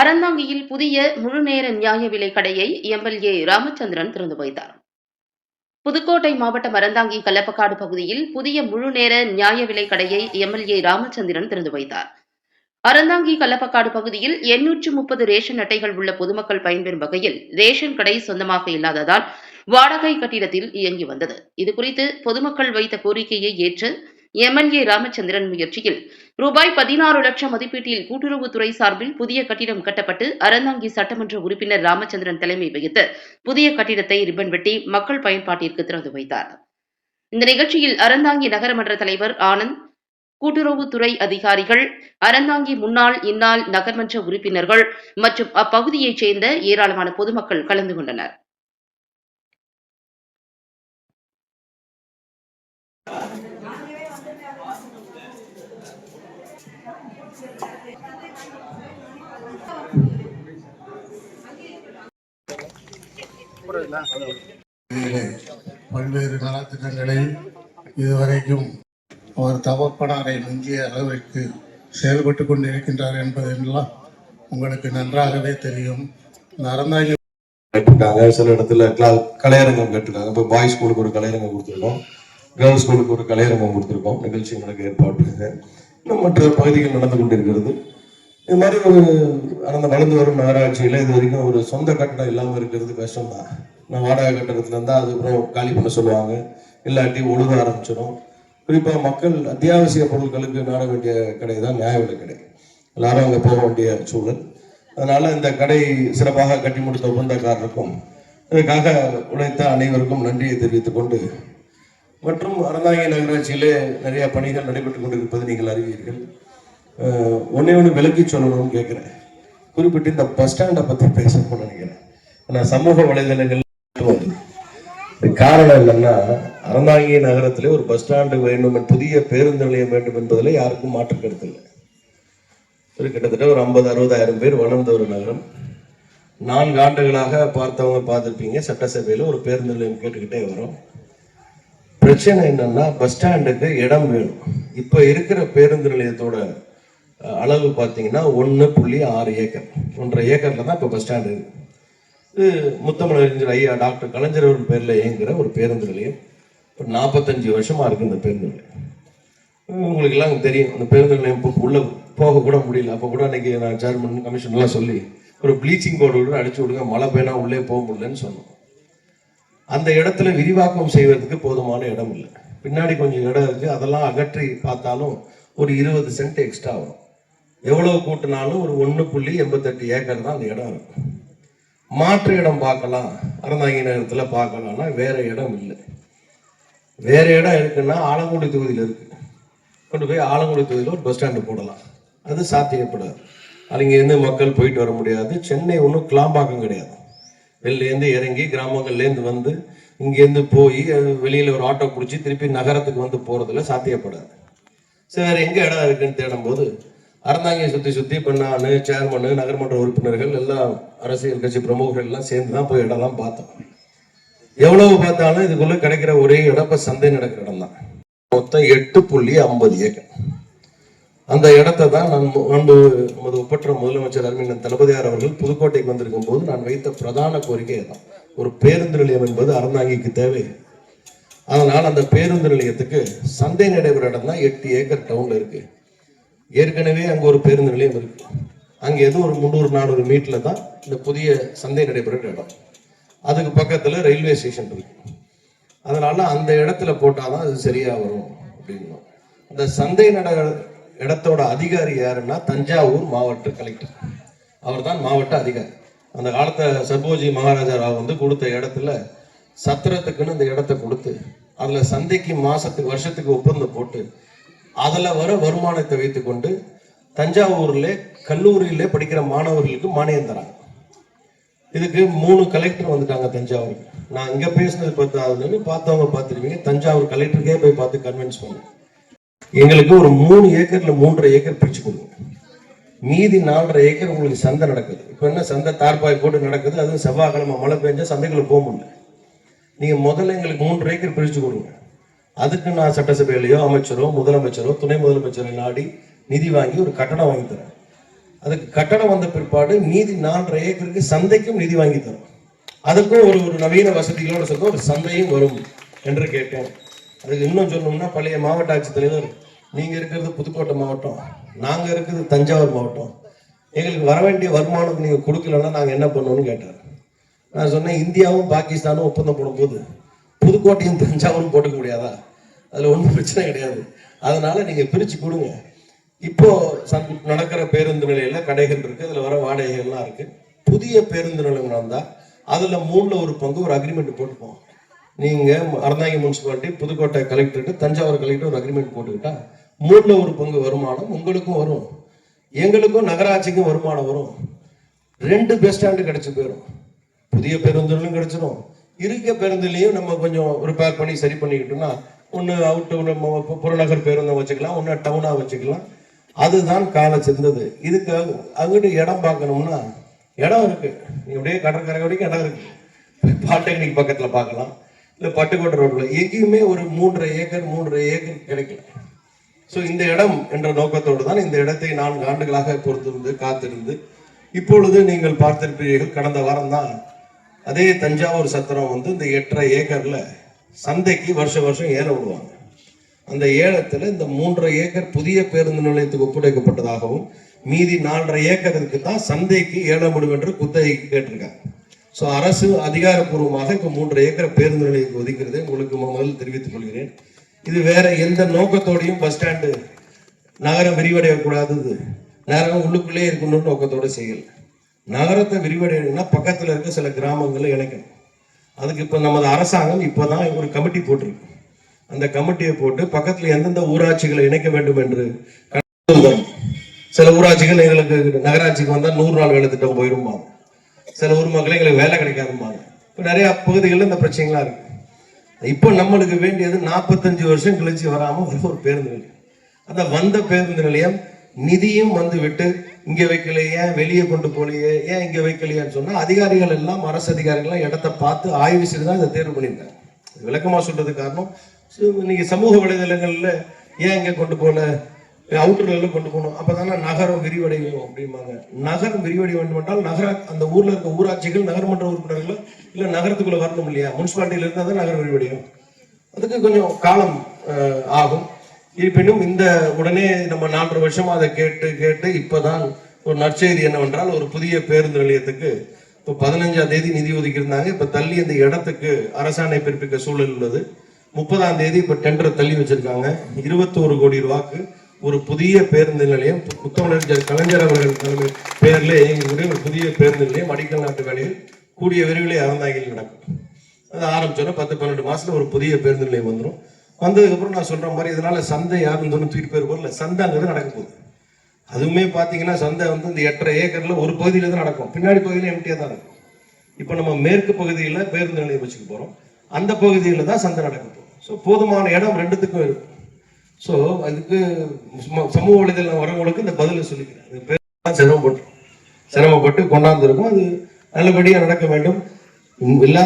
அறந்தாங்கியில் புதிய முழுநேர நியாய விலை கடையை எம்எல்ஏ ராமச்சந்திரன் திறந்து வைத்தார். புதுக்கோட்டை மாவட்டம் அறந்தாங்கி கல்லப்பக்காடு பகுதியில் புதிய முழுநேர நியாய விலை கடையை எம்எல்ஏ ராமச்சந்திரன் திறந்து வைத்தார். அறந்தாங்கி கல்லப்பக்காடு பகுதியில் எண்ணூற்று முப்பது ரேஷன் அட்டைகள் உள்ள பொதுமக்கள் பயன்பெறும் வகையில் ரேஷன் கடை சொந்தமாக இல்லாததால் வாடகை கட்டிடத்தில் இயங்கி வந்தது. இதுகுறித்து பொதுமக்கள் வைத்த கோரிக்கையை ஏற்று எம்எல்ஏ ராமச்சந்திரன் முயற்சியில். ரூபாய் பதினாறு லட்சம் மதிப்பீட்டில் கூட்டுறவுத்துறை சார்பில் புதிய கட்டிடம் கட்டப்பட்டு அறந்தாங்கி சட்டமன்ற உறுப்பினர் ராமச்சந்திரன் தலைமை வகித்து புதிய கட்டிடத்தை ரிப்பன் வெட்டி மக்கள் பயன்பாட்டிற்கு திறந்து வைத்தார். இந்த நிகழ்ச்சியில் அறந்தாங்கி நகரமன்ற தலைவர் ஆனந்த் கூட்டுறவுத்துறை அதிகாரிகள் அறந்தாங்கி முன்னாள் இந்நாள் நகர்மன்ற உறுப்பினர்கள் மற்றும் அப்பகுதியைச் சேர்ந்த ஏராளமான பொதுமக்கள் கலந்து கொண்டனர். பல்வேறு நலத்திட்டங்களை இதுவரைக்கும் அவர் தவப்பனாரை மிஞ்சிய அளவிற்கு செயல்பட்டு கொண்டிருக்கின்றார் என்பதெல்லாம் உங்களுக்கு நன்றாகவே தெரியும். இந்த அறந்தாங்கி கட்டிருக்காங்க சில இடத்துல கிளா- கலையரங்கம் கட்டிருக்காங்க இப்போ பாய்ஸ் ஸ்கூலுக்கு ஒரு கலையரங்கம் கொடுத்துருக்கோம். கேர்ள்ஸ் ஸ்கூலுக்கு ஒரு கலையரங்கம் கொடுத்துருக்கோம். நிகழ்ச்சி நடக்க ஏற்பாடு இன்னும் மற்ற பகுதிகள் நடந்து கொண்டிருக்கிறது. இது மாதிரி ஒரு அந்த வளர்ந்து வரும் நகராட்சியில் இது வரைக்கும் ஒரு சொந்த கட்டடம் இல்லாமல் இருக்கிறது கஷ்டம் தான் நான் வாடகை கட்டடத்துல இருந்தால் அதுக்கப்புறம் காலி பண்ண சொல்லுவாங்க. இல்லாட்டி ஒழுக ஆரம்பிச்சிடும் குறிப்பாக மக்கள் அத்தியாவசிய பொருட்களுக்கு நாட வேண்டிய கடை தான் நியாய விலை கடை. எல்லாரும் அங்கே போக வேண்டிய சூழல். அதனால் இந்த கடை சிறப்பாக கட்டி முடித்த ஒப்பந்தக்காரருக்கும் இதற்காக உழைத்த அனைவருக்கும் நன்றியை தெரிவித்துக் கொண்டு மற்றும் அறந்தாங்கி நகராட்சியிலே நிறைய பணிகள் நடைபெற்றுக் கொண்டிருப்பது நீங்கள் அறிவீர்கள். ஒன்னே ஒன்று விளக்கி சொல்லணும்னு கேட்குறேன் குறிப்பிட்டு இந்த பஸ் ஸ்டாண்டை பற்றி பேசணும்னு நினைக்கிறேன். நான் சமூக வலைதளங்கள் காரணம் என்னன்னா அறந்தாங்கி நகரத்திலே ஒரு பஸ் ஸ்டாண்டு வேண்டும் புதிய பேருந்து நிலையம் வேண்டும் என்பதில் யாருக்கும் மாற்று கருத்து இல்லை. கிட்டத்தட்ட ஒரு ஐம்பது அறுபதாயிரம் பேர் வளர்ந்த ஒரு நகரம். நான்கு ஆண்டுகளாக பார்த்தவங்க பார்த்துருப்பீங்க. சட்டசபையில் ஒரு பேருந்து நிலையம் கேட்டுக்கிட்டே வரும். பிரச்சனை என்னன்னா பஸ் ஸ்டாண்டுக்கு இடம் வேணும். இப்போ இருக்கிற பேருந்து நிலையத்தோட அளவு பார்த்தீங்கன்னா ஒன்று புள்ளி ஆறு ஏக்கர். ஒன்றரை ஏக்கரில் தான் இப்போ பஸ் ஸ்டாண்டு இருக்கு. இது முத்தமிழறிஞர் ஐயா டாக்டர் கலைஞர் அவர்கள் பேரில் இயங்குகிற ஒரு பேருந்து நிலையம். இப்போ நாற்பத்தஞ்சு வருஷமாக இருக்குது இந்த பேருந்து நிலையம். உங்களுக்கு எல்லாம் தெரியும். அந்த பேருந்து நிலையம் இப்போ உள்ள போக கூட முடியல. அப்போ கூட அன்னைக்கு நான் சேர்மன் கமிஷன்லாம் சொல்லி ஒரு ப்ளீச்சிங் பவுடர் கூட அடிச்சு விடுங்க. மழை பெய்னா உள்ளே போக முடியலன்னு சொன்னோம். அந்த இடத்துல விரிவாக்கம் செய்வதற்கு போதுமான இடம் இல்லை. பின்னாடி கொஞ்சம் இடம் இருக்குது அதெல்லாம் அகற்றி பார்த்தாலும் ஒரு இருபது சென்ட் எக்ஸ்ட்ரா வரும் எவ்வளவு கூட்டினாலும் ஒரு ஒன்று புள்ளி எண்பத்தெட்டு ஏக்கர் தான் அந்த இடம் இருக்கும் மாற்று இடம் பார்க்கலாம். அறந்தாங்கி நேரத்தில் பார்க்கலாம்னா வேற இடம் இல்லை. வேற இடம் இருக்குன்னா ஆலங்குடி தொகுதியில் இருக்கு. கொண்டு போய் ஆலங்குடி தொகுதியில் ஒரு பஸ் ஸ்டாண்டு போடலாம். அது சாத்தியப்படாது. அங்கேருந்து மக்கள் போயிட்டு வர முடியாது. சென்னை ஒன்றும் கிளாம்பாக்கம் கிடையாது. வெளிலேருந்து இறங்கி கிராமங்கள்லேருந்து வந்து இங்கேருந்து போய் அது வெளியில் ஒரு ஆட்டோ பிடிச்சி திருப்பி நகரத்துக்கு வந்து போகிறதுல சாத்தியப்படாது. சரி வேறு எங்கே இடம் இருக்குன்னு தேடும்போது அறந்தாங்கியை சுற்றி சுற்றி இப்போ நான் சேர்மனு நகர்மன்ற உறுப்பினர்கள் எல்லாம் அரசியல் கட்சி பிரமுகர்கள் எல்லாம் சேர்ந்து தான் போய் இடம்லாம் பார்த்தோம். எவ்வளவு பார்த்தாலும் இதுக்குள்ளே கிடைக்கிற ஒரே இடம் இப்போ சந்தை நடக்கிற இடம் தான். மொத்தம் எட்டு புள்ளி ஐம்பது ஏக்கர். அந்த இடத்தை தான் நான் முன்பு நமது ஒப்பற்ற முதலமைச்சர் அருமையின் தளபதியார் அவர்கள் புதுக்கோட்டைக்கு வந்திருக்கும் போது நான் வைத்த பிரதான கோரிக்கை தான் ஒரு பேருந்து நிலையம் என்பது அறந்தாங்கிக்கு தேவை. அதனால் அந்த பேருந்து நிலையத்துக்கு சந்தை நடைபெற இடம் தான் எட்டு ஏக்கர் டவுனில் இருக்குது ஏற்கனவே அங்க ஒரு பேருந்து நிலையம் இருக்கு. அங்க எதுவும் ஒரு முந்நூறு நானூறு மீட்டர்ல தான் இந்த புதிய சந்தை நடைபெற இடம். அதுக்கு பக்கத்துல ரயில்வே ஸ்டேஷன் இருக்கு. அதனால அந்த இடத்துல போட்டாதான் அது சரியா வரும் அப்படின்னு அந்த சந்தை நட இடத்தோட அதிகாரி யாருன்னா தஞ்சாவூர் மாவட்ட கலெக்டர். அவர் தான் மாவட்ட அதிகாரி. அந்த காலத்தை சர்போஜி மகாராஜா ராவ் வந்து கொடுத்த இடத்துல சத்திரத்துக்குன்னு இந்த இடத்த கொடுத்து அதுல சந்தைக்கு மாசத்துக்கு வருஷத்துக்கு ஒப்பந்தம் போட்டு அதில் வர வருமானத்தை வைத்துக்கொண்டு தஞ்சாவூரில் கல்லூரியில் படிக்கிற மாணவர்களுக்கு மானியம் தராங்க. இதுக்கு மூணு கலெக்டர் வந்துட்டாங்க தஞ்சாவூருக்கு. நான் இங்கே பேசினது பார்த்தாதுன்னு பார்த்தவங்க பார்த்துருவீங்க தஞ்சாவூர் கலெக்டருக்கே போய் பார்த்து கன்வின்ஸ் பண்ணேன். எங்களுக்கு ஒரு மூணு ஏக்கரில் மூன்றரை ஏக்கர் பிரிச்சு கொடுங்க. மீதி நாலரை ஏக்கர் உங்களுக்கு சந்தை நடக்குது. இப்போ என்ன சந்தை தார்பாய் போட்டு நடக்குது. அதுவும் செவ்வாய்க்கிழமை மழை பெஞ்சா சந்தைக்குள்ளே போக முடியல. நீங்கள் முதல்ல எங்களுக்கு மூன்று ஏக்கர் பிரித்து கொடுங்க. அதுக்கு நான் சட்டசபையிலையோ அமைச்சரோ முதலமைச்சரோ துணை முதலமைச்சரை நாடி நிதி வாங்கி ஒரு கட்டணம் வாங்கி தரேன். அதுக்கு கட்டணம் வந்த பிற்பாடு மீதி நாலரை ஏக்கருக்கு சந்தைக்கும் நிதி வாங்கி தரும் அதுக்கும் ஒரு ஒரு நவீன வசதிகளோட சேர்த்து ஒரு சந்தையும் வரும் என்று கேட்டேன். அதுக்கு இன்னும் சொல்லணும்னா பழைய மாவட்ட ஆட்சித்தலைவர் நீங்க இருக்கிறது புதுக்கோட்டை மாவட்டம் நாங்க இருக்கிறது தஞ்சாவூர் மாவட்டம். எங்களுக்கு வர வேண்டிய வருமானம் நீங்க கொடுக்கலன்னா நாங்க என்ன பண்ணுவோம்னு கேட்டார். நான் சொன்னேன் இந்தியாவும் பாகிஸ்தானும் ஒப்பந்தம் போடும்போது புதுக்கோட்டையும் தஞ்சாவூரும் போட்டுக்க முடியாதா? அதில் ஒன்றும் பிரச்சனை கிடையாது. அதனால நீங்கள் பிரித்து கொடுங்க. இப்போ சம்- நடக்கிற பேருந்து நிலையில கடைகள் இருக்கு அதில் வர வாடகைகள்லாம் இருக்கு. புதிய பேருந்து நிலையம் நடந்தால் அதில் மூணில் ஒரு பங்கு ஒரு அக்ரிமெண்ட் போட்டுப்போம். நீங்கள் Aranthangi municipality Pudukkottai collector Thanjavur collector ஒரு அக்ரிமெண்ட் போட்டுக்கிட்டா மூணில் ஒரு பங்கு வருமானம் உங்களுக்கும் வரும். எங்களுக்கும் நகராட்சிக்கும் வருமானம் வரும். ரெண்டு பஸ் ஸ்டாண்டு கிடைச்சி போயிடும் புதிய பேருந்துகளும் கிடச்சிரும். இருக்க பேருந்துலேயும் நம்ம கொஞ்சம் ரிப்பேர் பண்ணி சரி பண்ணிக்கிட்டோம்னா ஒன்று அவுட்டு நம்ம புறநகர் பேருந்தை வச்சுக்கலாம் ஒன்று டவுனாக வச்சுக்கலாம். அதுதான் காலை சிந்தது. இதுக்கு அங்கிட்டு இடம் பார்க்கணும்னா இடம் இருக்கு. இப்படியே அப்படியே கடற்கரை வரைக்கும் இடம் இருக்கு. பாலிடெக்னிக் பக்கத்தில் பார்க்கலாம். இல்லை பட்டுக்கோட்டை ரோட்டில் எங்கேயுமே ஒரு மூன்றரை ஏக்கர் மூன்றரை ஏக்கர் கிடைக்கல. ஸோ இந்த இடம் என்ற நோக்கத்தோடு தான் இந்த இடத்தை நான்கு ஆண்டுகளாக பொறுத்திருந்து காத்திருந்து இப்பொழுது நீங்கள் பார்த்திருப்பீர்கள் கடந்த வாரம் தான் அதே தஞ்சாவூர் சத்திரம் வந்து இந்த எட்டரை ஏக்கரில் சந்தைக்கு வருஷம் வருஷம் ஏல விடுவாங்க. அந்த ஏலத்தில் இந்த மூன்றரை ஏக்கர் புதிய பேருந்து நிலையத்துக்கு ஒப்படைக்கப்பட்டதாகவும் மீதி நாலரை ஏக்கருக்கு தான் சந்தைக்கு ஏலம் விடும் என்று குத்தகை கேட்டிருக்காங்க. ஸோ அரசு அதிகாரப்பூர்வமாக இப்போ மூன்றரை ஏக்கர் பேருந்து நிலையத்துக்கு ஒதுக்கிறது உங்களுக்கு முதல் தெரிவித்துக் கொள்கிறேன். இது வேற எந்த நோக்கத்தோடையும் பஸ் ஸ்டாண்டு நகரம் விரிவடையக்கூடாதது. நகரம் உள்ளுக்குள்ளே இருக்கணும்னு நோக்கத்தோடு செய்யலை. நகரத்தை விரிவடையணும்னா பக்கத்தில் இருக்க சில கிராமங்களை இணைக்கணும். அதுக்கு இப்போ நமது அரசாங்கம் இப்போ தான் ஒரு கமிட்டி போட்டிருக்கு. அந்த கமிட்டியை போட்டு பக்கத்தில் எந்தெந்த ஊராட்சிகளை இணைக்க வேண்டும் என்று சில ஊராட்சிகள் எங்களுக்கு நகராட்சிக்கு வந்தால் நூறு நாள் வேலை திட்டம் போயிரும்பாங்க. சில ஊர் மக்கள் எங்களுக்கு வேலை கிடைக்காதும்பாங்க. இப்போ நிறைய பகுதிகளில் இந்த பிரச்சனைகள்லாம் இருக்கு. இப்போ நம்மளுக்கு வேண்டியது நாற்பத்தஞ்சு வருஷம் கழிச்சு வராமல் ஒரு பேருந்து நிலையம். அந்த வந்த பேருந்து நிலையம் நிதியும் வந்து விட்டு இங்கே வைக்கலையே வெளியே கொண்டு போலையே ஏன் இங்கே வைக்கலையான்னு சொன்னால் அதிகாரிகள் எல்லாம் அரசு அதிகாரிகள்லாம் இடத்த பார்த்து ஆய்வு செய்து தான் இதை தேர்வு பண்ணியிருக்காங்க. விளக்கமாக சொல்றதுக்கு காரணம் சு- இன்னைக்கு சமூக வலைதளங்களில் ஏன் இங்கே கொண்டு போகல அவுட்டர்ல கொண்டு போகணும் அப்பதானே நகரம் விரிவடையும் அப்படிம்பாங்க. நகரம் விரிவடைய வேண்டும் என்றால் நகர அந்த ஊரில் இருக்க ஊராட்சிகள் நகர்மன்ற உறுப்பினர்கள் இல்லை நகரத்துக்குள்ளே வரணும் இல்லையா? முனிசிபாலிட்டியில் இருந்தால் தான் நகரம் விரிவடையும். அதுக்கு கொஞ்சம் காலம் ஆகும். இருப்பினும் இந்த உடனே நம்ம நாலரை வருஷமா அதை கேட்டு கேட்டு இப்பதான் ஒரு நற்செய்தி என்னவென்றால் ஒரு புதிய பேருந்து நிலையத்துக்கு இப்போ பதினஞ்சாம் தேதி நிதி ஒதுக்கியிருந்தாங்க. இப்ப தள்ளி அந்த இடத்துக்கு அரசாணை பிறப்பிக்க சூழல் உள்ளது. முப்பதாம் தேதி இப்ப டெண்டரை தள்ளி வச்சிருக்காங்க. இருபத்தோரு கோடி ரூபாய்க்கு ஒரு புதிய பேருந்து நிலையம். முத்தமிழர் கலைஞர் அவர்கள் தலைமை பேர்ல இயங்கக்கூடிய ஒரு புதிய பேருந்து நிலையம் அடிக்கல் நாட்டு வேலையில் கூடிய விரைவிலே அறந்தாங்கில் நடக்கும். அது ஆரம்பிச்சோன்னா பத்து பன்னெண்டு மாசத்துல ஒரு புதிய பேருந்து நிலையம் வந்துடும் வந்ததுக்கப்புறம் நான் சொல்கிற மாதிரி இதனால் சந்தை யாருன்னு சொன்ன தூக்கிட்டு போயிருப்போம் இல்லை சந்தைங்கிறது நடக்க போகுது. அதுவுமே பார்த்தீங்கன்னா சந்தை வந்து இந்த எட்டரை ஏக்கரில் ஒரு பகுதியில் தான் நடக்கும். பின்னாடி பகுதியில் எம்டியாக தான் இருக்கும். இப்போ நம்ம மேற்கு பகுதியில் பேருந்து நிலையம் வச்சுக்க போகிறோம் அந்த பகுதியில் தான் சந்தை நடக்க போகும் ஸோ போதுமான இடம் ரெண்டுத்துக்கும் இருக்கும் ஸோ அதுக்கு சும்மா சமூக வலைதளம் வரவங்களுக்கு இந்த பதிலை சொல்லிக்கிறேன். இது பேர் சிரமப்பட்டு சிரமப்பட்டு கொண்டாந்துருக்கும். அது நல்லபடியாக நடக்க வேண்டும். எல்லா